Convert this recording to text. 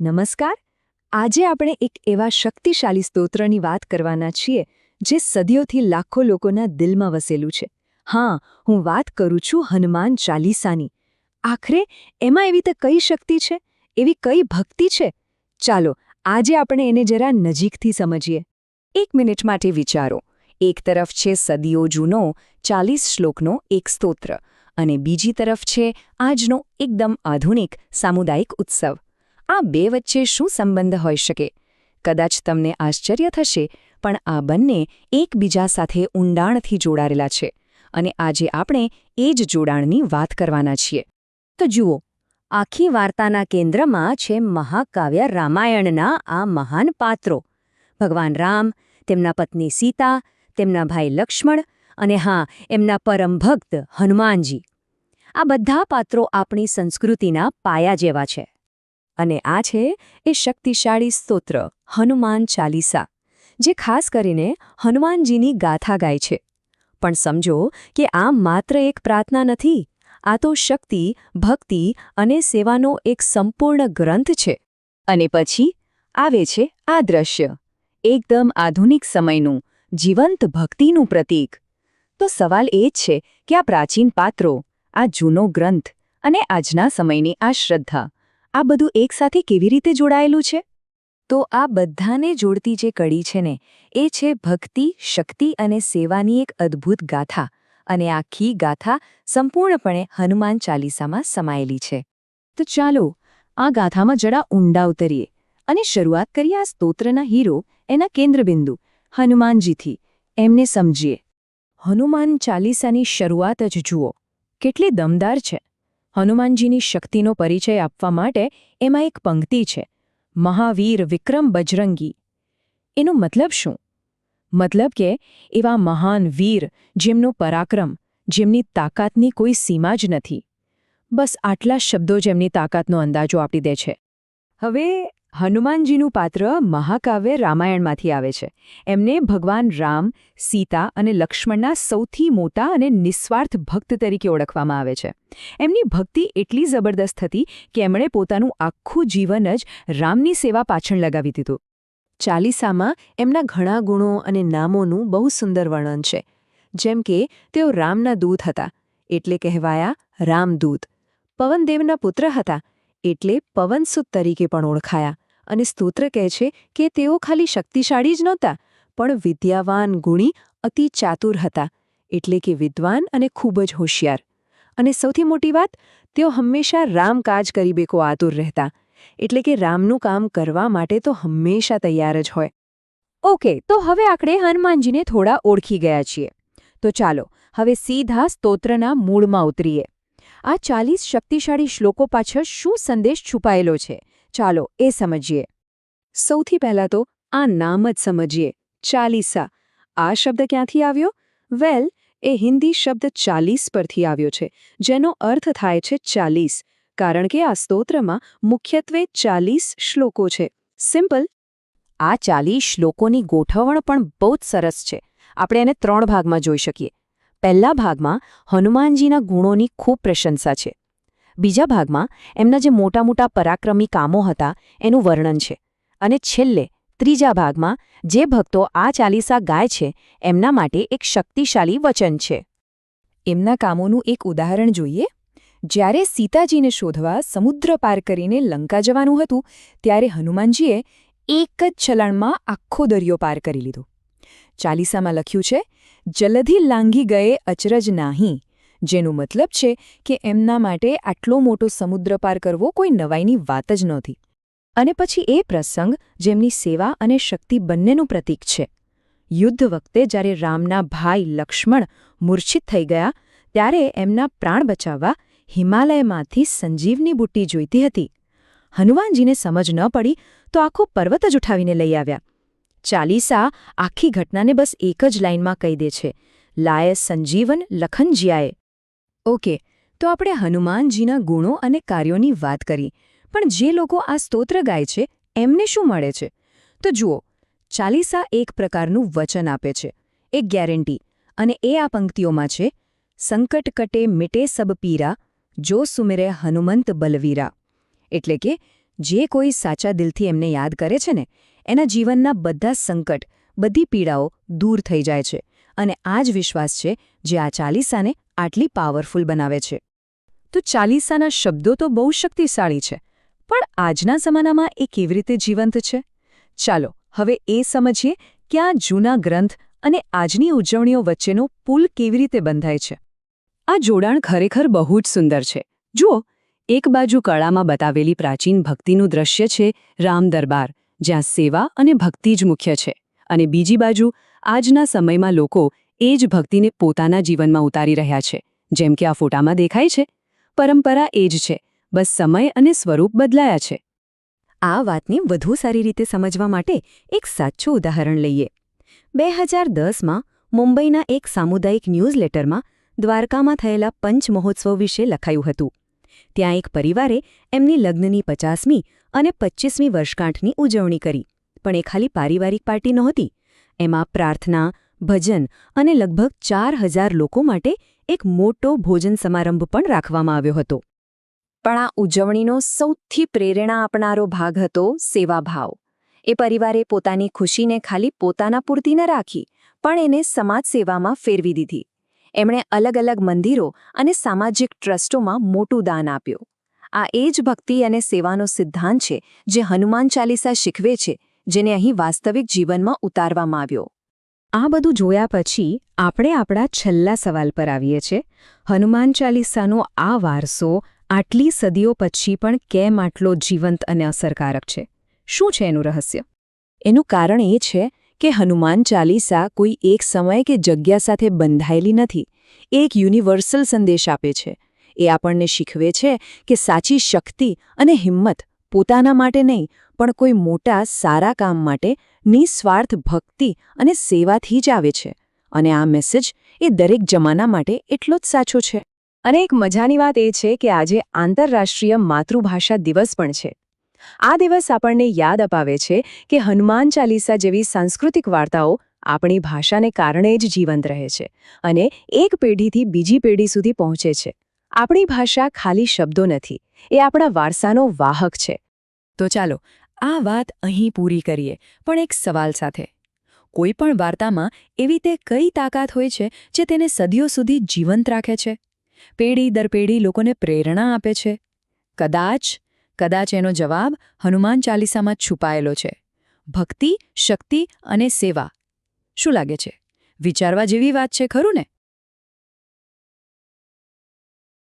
નમસ્કાર. આજે આપણે એક એવા શક્તિશાળી સ્તોત્રની વાત કરવાના છીએ, જે સદીઓથી લાખો લોકોના દિલમાં વસેલું છે. હા, હું વાત કરું છું હનુમાન ચાલીસાની. આખરે એમાં એવી તો કઈ શક્તિ છે? એવી કઈ ભક્તિ છે? ચાલો, આજે આપણે એને જરા નજીકથી સમજીએ. એક મિનિટ માટે વિચારો. એક તરફ છે સદીઓ જૂનો, ચાલીસ શ્લોકનો એક સ્તોત્ર, અને બીજી તરફ છે આજનો એકદમ આધુનિક, સામુદાયિક ઉત્સવ. આ બે વચ્ચે શું સંબંધ હોઈ શકે? કદાચ તમને આશ્ચર્ય થશે, પણ આ બંને એકબીજા સાથે ઊંડાણથી જોડાયેલા છે અને આજે આપણે એ જ જોડાણની વાત કરવાના છીએ. તો જુઓ, આખી વાર્તાના કેન્દ્રમાં છે મહાકાવ્ય રામાયણના આ મહાન પાત્રો. ભગવાન રામ, તેમના પત્ની સીતા, તેમના ભાઈ લક્ષ્મણ અને હા, એમના પરમ ભક્ત હનુમાનજી. આ બધા પાત્રો આપણી સંસ્કૃતિના પાયા જેવા છે. અને આ છે એ શક્તિશાળી સ્તોત્ર, હનુમાન ચાલીસા, જે ખાસ કરીને હનુમાનજીની ગાથા ગાય છે. પણ સમજો કે આ માત્ર એક પ્રાર્થના નથી, આ તો શક્તિ, ભક્તિ અને સેવાનો એક સંપૂર્ણ ગ્રંથ છે. અને પછી આવે છે આ દ્રશ્ય, એકદમ આધુનિક સમયનું, જીવંત ભક્તિનું પ્રતીક. તો સવાલ એ જ છે કે આ પ્રાચીન પાત્રો, આ જૂનો ગ્રંથ અને આજના સમયની આ શ્રદ્ધા આ બધું એકસાથે કેવી રીતે જોડાયેલું છે? તો આ બધાને જોડતી જે કડી છે ને, એ છે ભક્તિ, શક્તિ અને સેવાની એક અદ્ભુત ગાથા. અને આખી ગાથા સંપૂર્ણપણે હનુમાન ચાલીસામાં સમાયેલી છે. તો ચાલો, આ ગાથામાં જરા ઊંડા ઉતરીએ અને શરૂઆત કરીએ આ સ્તોત્રના હીરો, એના કેન્દ્રબિંદુ, હનુમાનજીથી. એમને સમજીએ. હનુમાન ચાલીસાની શરૂઆત જ જુઓ, કેટલી દમદાર છે. હનુમાનજીની શક્તિનો પરિચય આપવા માટે એમાં એક પંક્તિ છે. મહાવીર વિક્રમ બજરંગી. એનો મતલબ શું? મતલબ કે એવા મહાન વીર જેમનો પરાક્રમ, જેમની તાકાતની કોઈ સીમા જ નથી. બસ આટલા શબ્દો જેમની તાકાતનો અંદાજો આપી દે છે. હવે હનુમાનજીનું પાત્ર મહાકાવ્ય રામાયણમાંથી આવે છે. એમને ભગવાન રામ, સીતા અને લક્ષ્મણના સૌથી મોટા અને નિસ્વાર્થ ભક્ત તરીકે ઓળખવામાં આવે છે. એમની ભક્તિ એટલી જબરદસ્ત હતી કે એમણે પોતાનું આખું જીવન જ રામની સેવા પાછળ લગાવી દીધું. ચાલીસામાં એમના ઘણા ગુણો અને નામોનું બહુ સુંદર વર્ણન છે. જેમ કે, તેઓ રામના દૂત હતા, એટલે કહેવાયા રામદૂત. પવનદેવના પુત્ર હતા, એટલે પવનસુત તરીકે પણ ઓળખાયા. અને સ્તોત્ર કહે છે કે તેઓ ખાલી શક્તિશાળી જ નહોતા, પણ વિદ્યાવાન ગુણી અતિ ચાતુર હતા, એટલે કે વિદ્વાન અને ખૂબ જ હોશિયાર. અને સૌથી મોટી વાત, તેઓ હંમેશા રામકાજ કરી બેકો આતુર રહેતા, એટલે કે રામનું કામ કરવા માટે તો હંમેશા તૈયાર જ હોય. ઓકે, તો હવે આપણે હનુમાનજીને થોડા ઓળખી ગયા છીએ. તો ચાલો, હવે સીધા સ્તોત્રના મૂળમાં ઉતરીએ. આ ચાલીસ શક્તિશાળી શ્લોકો પાછળ શું સંદેશ છુપાયેલો છે? ચાલો એ સમજીએ. સૌથી પહેલાં તો આ નામ જ સમજીએ. ચાલીસા. આ શબ્દ ક્યાંથી આવ્યો? વેલ, એ હિન્દી શબ્દ ચાલીસ પરથી આવ્યો છે, જેનો અર્થ થાય છે ચાલીસ. કારણ કે આ સ્તોત્રમાં મુખ્યત્વે ચાલીસ શ્લોકો છે. સિમ્પલ. આ ચાલીસ શ્લોકોની ગોઠવણ પણ બહુ જ સરસ છે. આપણે એને ત્રણ ભાગમાં જોઈ શકીએ. પહેલા ભાગમાં હનુમાનજીના ગુણોની ખૂબ પ્રશંસા છે. બીજા ભાગમાં એમના જે મોટા મોટા પરાક્રમી કામો હતા એનું વર્ણન છે. અને છેલ્લે, ત્રીજા ભાગમાં જે ભક્તો આ ચાલીસા ગાય છે, એમના માટે એક શક્તિશાળી વચન છે. એમના કામોનું એક ઉદાહરણ જોઈએ. જ્યારે સીતાજીને શોધવા સમુદ્ર પાર કરીને લંકા જવાનું હતું, ત્યારે હનુમાનજીએ એક જ છલણમાં આખો દરિયો પાર કરી લીધો. ચાલીસામાં લખ્યું છે, જલધી લાંઘી ગયે અચરજ નાહી જેનું મતલબ છે કે એમના માટે આટલો મોટો સમુદ્ર પાર કરવો કોઈ નવાઈની વાત જ નહોતી. અને પછી એ પ્રસંગ જેમની સેવા અને શક્તિ બંનેનું પ્રતીક છે. યુદ્ધ વખતે જ્યારે રામના ભાઈ લક્ષ્મણ મૂર્છિત થઈ ગયા, ત્યારે એમના પ્રાણ બચાવવા હિમાલયમાંથી સંજીવની બુટ્ટી જોઈતી હતી. હનુમાનજીને સમજ ન પડી તો આખો પર્વત જ ઉઠાવીને લઈ આવ્યા. ચાલીસા આખી ઘટનાને બસ એક જ લાઇનમાં કહી દે છે. લાય સંજીવન લખનજિયાએ. ઓકે, તો આપણે હનુમાનજીના ગુણો અને કાર્યોની વાત કરી. પણ જે લોકો આ સ્તોત્ર ગાય છે, એમને શું મળે છે? તો જુઓ, ચાલીસા એક પ્રકારનું વચન આપે છે, એક ગેરંટી, અને એ આ પંક્તિઓમાં છે, સંકટ કટે મિટે સબ પીરા, જો સુમિરે હનુમંત બલવીરા. એટલે કે, જે કોઈ સાચા દિલથી એમને યાદ કરે છે ને, એના જીવનના બધા સંકટ, બધી પીડાઓ દૂર થઈ જાય છે. અને આ જ વિશ્વાસ છે, જે આ ચાલીસાને આટલી પાવરફુલ બનાવે છે. તો ચાલીસાના શબ્દો તો બહુ શક્તિશાળી છે, પણ આજના જમાનામાં એ કેવી રીતે જીવંત છે? ચાલો, હવે એ સમજીએ કે આ જૂના ગ્રંથ અને આજની ઉજવણીઓ વચ્ચેનો પુલ કેવી રીતે બંધાય છે. આ જોડાણ ખરેખર બહુ જ સુંદર છે. જુઓ, એક બાજુ કળામાં બતાવેલી પ્રાચીન ભક્તિનું દ્રશ્ય છે રામ દરબાર, જ્યાં સેવા અને ભક્તિ જ મુખ્ય છે, અને બીજી બાજુ આજના સમયમાં લોકો એ જ ભક્તિને પોતાના જીવનમાં ઉતારી રહ્યા છે. જેમ કે આ ફોટામાં દેખાય છે, પરંપરા એ જ છે, બસ સમય અને સ્વરૂપ બદલાયા છે. આ વાતને વધુ સારી રીતે સમજવા માટે એક સાચું ઉદાહરણ લઈએ. બે હજાર દસમાં મુંબઈના એક સામુદાયિક ન્યૂઝલેટરમાં દ્વારકામાં થયેલા પંચ મહોત્સવ વિશે લખાયું હતું. ત્યાં એક પરિવારે એમની લગ્નની પચાસમી અને પચ્ચીસમી વર્ષગાંઠની ઉજવણી કરી, પણ એ ખાલી પારિવારિક પાર્ટી નહોતી. એમાં પ્રાર્થના ભજન અને લગભગ ચાર હજાર લોકો માટે એક મોટો ભોજન સમારંભ પણ રાખવામાં આવ્યો હતો. પણ આ ઉજવણીનો સૌથી પ્રેરણા આપનારો ભાગ હતો સેવાભાવ. એ પરિવારે પોતાની ખુશીને ખાલી પોતાના પૂરતી ન રાખી, પણ એને સમાજ સેવામાં ફેરવી દીધી. એમણે અલગ અલગ મંદિરો અને સામાજિક ટ્રસ્ટોમાં મોટું દાન આપ્યું. આ એ જ ભક્તિ અને સેવાનો સિદ્ધાંત છે જે હનુમાન ચાલીસા શીખવે છે, જેને અહીં વાસ્તવિક જીવનમાં ઉતારવામાં આવ્યો. આ બધું જોયા પછી આપણે આપણા છેલ્લા સવાલ પર આવીએ છીએ. હનુમાન ચાલીસાનો આ વારસો આટલી સદીઓ પછી પણ કેમ આટલો જીવંત અને અસરકારક છે? શું છે એનું રહસ્ય? એનું કારણ એ છે કે હનુમાન ચાલીસા કોઈ એક સમય કે જગ્યા સાથે બંધાયેલી નથી. એક યુનિવર્સલ સંદેશ આપે છે. એ આપણને શીખવે છે કે સાચી શક્તિ અને હિંમત પોતાના માટે નહીં, પણ કોઈ મોટા, સારા કામ માટે નિસ્વાર્થ ભક્તિ અને સેવાથી જ આવે છે. અને આ મેસેજ એ દરેક જમાના માટે એટલો જ સાચો છે. અને એક મજાની વાત એ છે કે આજે આંતરરાષ્ટ્રીય માતૃભાષા દિવસ પણ છે. આ દિવસ આપણને યાદ અપાવે છે કે હનુમાન ચાલીસા જેવી સાંસ્કૃતિક વાર્તાઓ આપણી ભાષાને કારણે જ જીવંત રહે છે અને એક પેઢીથી બીજી પેઢી સુધી પહોંચે છે. આપણી ભાષા ખાલી શબ્દો નથી, એ આપણા વારસાનો વાહક છે. તો ચાલો, આ વાત અહીં પૂરી કરીએ, પણ એક સવાલ સાથે. કોઈ પણ વાર્તામાં એવી તે કઈ તાકાત હોય છે જે તેને સદીઓ સુધી જીવંત રાખે છે? પેઢી દર પેઢી લોકોને પ્રેરણા આપે છે. કદાચ કદાચ એનો જવાબ હનુમાન ચાલીસામાં છુપાયેલો છે. ભક્તિ, શક્તિ અને સેવા. શું લાગે છે? વિચારવા જેવી વાત છે ખરું ને?